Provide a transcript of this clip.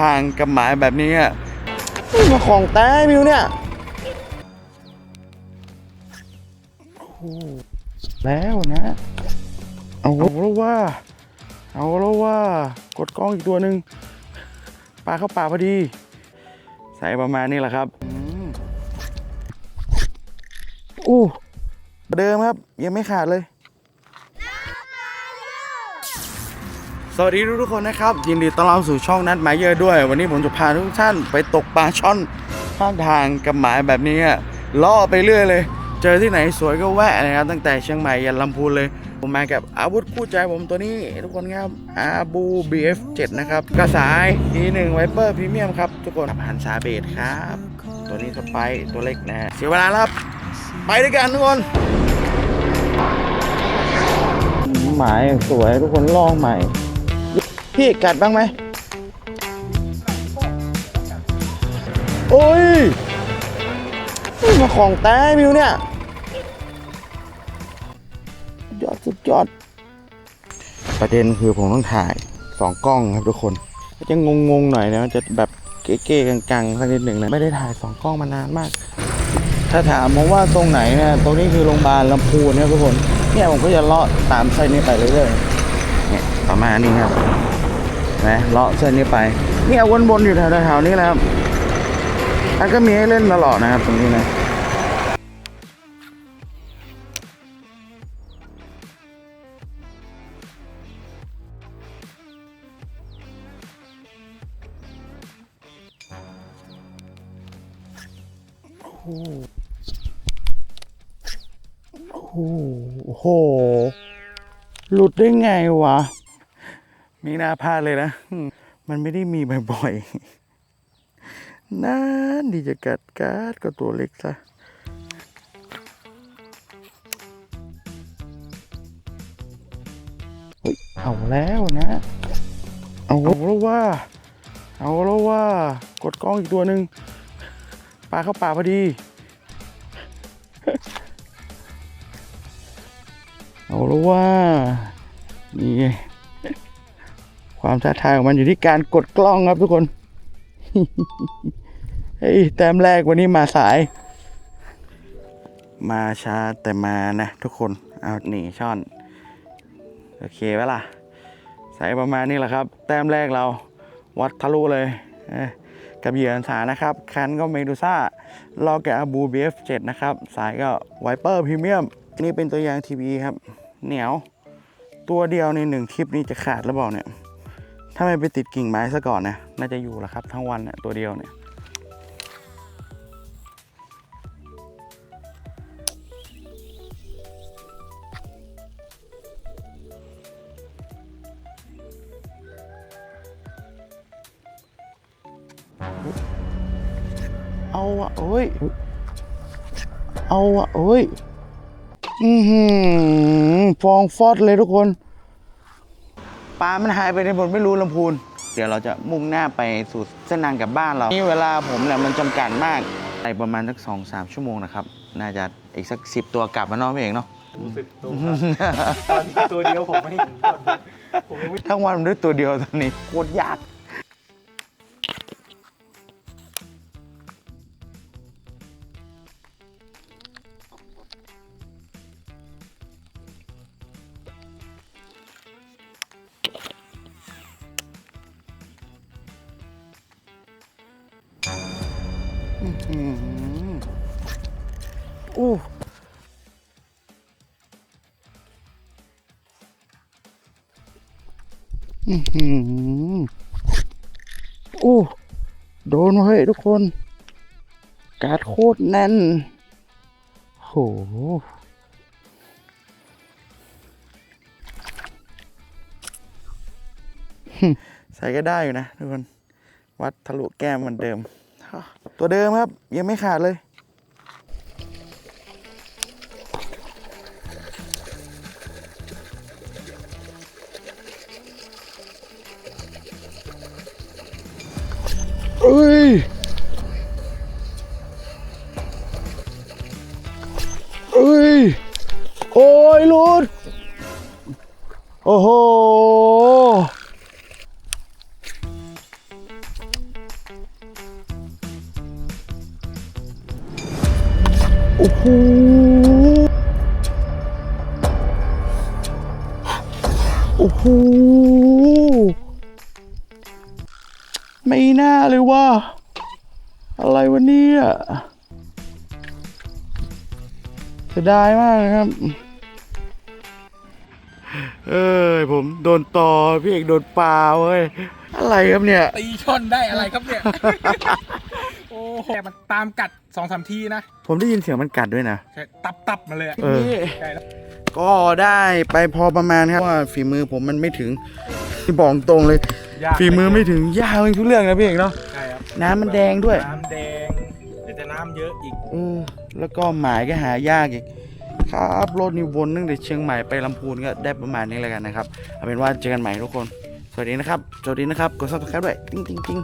ทางกับหมายแบบนี้อะนี่มาของแต้มิวเนี่ยโอ้โหแล้วนะ เอาแล้วว่า เอาแล้วว่า กดกล้องอีกตัวหนึ่งปลาเข้าป่าพอดี ใส่ประมาณนี้แหละครับอืมอู้เดิมครับ ยังไม่ขาดเลย สวัสดีทุกคนนะครับ ยินดีต้อนรับสู่ช่องนัดหมายเยอะด้วย วันนี้ผมจะพาทุกท่านไปตกปลาช่อนข้างทางกับหมายแบบนี้ล่อไปเรื่อยเลย เจอที่ไหนสวยก็แวะนะครับ ตั้งแต่เชียงใหม่ยันลำพูนเลย ผมมากับอาวุธคู่ใจผมตัวนี้ ทุกคนครับอาบู BF7 นะครับกระสาย E1 Viper Premium ครับทุกคนหันซาเบดครับ ตัวนี้สไปตัวเล็กนะเสียเวลาครับ ไปด้วยกันทุกคนหมายสวยทุกคนลองใหม่ พี่กัดบ้างไหมโอ้ยมาของแต้มิวเนี่ยยอดสุดยอด ประเด็นคือผมต้องถ่ายสองกล้องครับทุกคนก็จะงงๆหน่อยนะมันจะแบบเก๋ๆกังๆสักนิดหนึ่งนะไม่ได้ถ่ายสองกล้องมานานมาก ถ้าถามผมว่าตรงไหนเนี่ยตรงนี้คือโรงพยาบาลลำพูนเนี่ยทุกคนเนี่ยผมก็จะเลาะตามเส้นี้ไปเรื่อยๆเนี่ยประมาณนี้ครับ นะเลาะเส้นนี้ไปเนี่ยวนๆอยู่แถวๆนี้แหล้วครับแล้วก็มีให้เล่นตลอดนะครับตรงนี้นะโอ้โห หลุดได้ไงวะ มีน้าพลาดเลยนะ มันไม่ได้มีบ่อยๆนานดีจะกัดกัดก็ตัวเล็กซะเฮ้ยเอาแล้วนะ เอาแล้วว่า เอาแล้วว่า กดกล้องอีกตัวหนึ่งปลาเข้าป่าพอดี เอาแล้วว่า นี่ไง ความท้าทายของมันอยู่ที่การกดกล้องครับทุกคนเฮ้ยแต้มแรกวันนี้มาสาย มาช้าแต่มานะทุกคนเอาหนีช่อน โอเคไหมล่ะใส่ประมาณนี้แหละครับ แต้มแรกเราวัดทะลุเลยเกับเหยื่ออันสานะครับ คันก็เมดูซ่ารอแกะอาบู BF7 นะครับ สายก็ไวเปอร์พรีเมียม นี่เป็นตัวอย่างทีวีครับ เหนียว ตัวเดียวในหนึ่งคลิปนี้จะขาดแล้วเปล่าเนี่ย ถ้าไม่ไปติดกิ่งไม้ซะก่อนนะน่าจะอยู่แหละครับ ทั้งวันเนี่ยตัวเดียวเนี่ยเอาอะโอ้ย เอาอะโอ้ย อือหือฟองฟอดเลยทุกคน ปลามันหายไปในบนไม่รู้ลำพูน เดี๋ยวเราจะมุ่งหน้าไปสู่เส้นทางกลับบ้านเรา นี่เวลาผมเนี่ยมันจำกัดมากไปประมาณสักสองสามชั่วโมงนะครับ น่าจะอีกสักสิบตัวกลับมาเนาะพี่เองเนาะรู้สึกตัวครับตอนนี้ตัวเดียวผมไม่เห็นก่อนผมยังไม่ทั้งวันมันด้วยตัวเดียวตอนนี้โคตรยาก อื้อหืออู้อื้อหืออู้โดนเฮ้ยทุกคน การ์ดโคตรแน่น โห ใส่ก็ได้อยู่นะทุกคน วัดทะลุแก้มเหมือนเดิม ตัวเดิมครับ ยังไม่ขาดเลย เอ้ย เอ้ย โอ้ยหลุดโอ้โห โอ้โห ไม่น่าเลยว่า อะไรวะเนี่ยเสียดายมากนะครับ เอ้ยผมโดนต่อ พี่เอกโดนปลาเว้ย อะไรครับเนี่ย ตีช่อนได้อะไรครับเนี่ย แต่มันตามกัดสองสามทีนะผมได้ยินเสียงมันกัดด้วยนะ ใช่ตับตับมาเลยอะเออ ใช่แล้วก็ได้ไปพอประมาณครับว่าฝีมือผมมันไม่ถึงบอกตรงเลย ยากฝีมือไม่ถึงยากเป็นทุกเรื่องนะพี่เอกเนาะ ใช่ครับน้ำมันแดงด้วย น้ำแดงเดี๋ยวจะน้ำเยอะอีกเออแล้วก็หมายก็หายากอีกครับรถนิววนตั้งแต่เชียงใหม่ไปลำพูนก็ได้ประมาณนี้แล้วกันนะครับเอาเป็นว่าเจอกันใหม่ทุกคน สวัสดีนะครับ สวัสดีนะครับกดซับสไครต์ด้วย ติ๊งติ๊งติ๊ง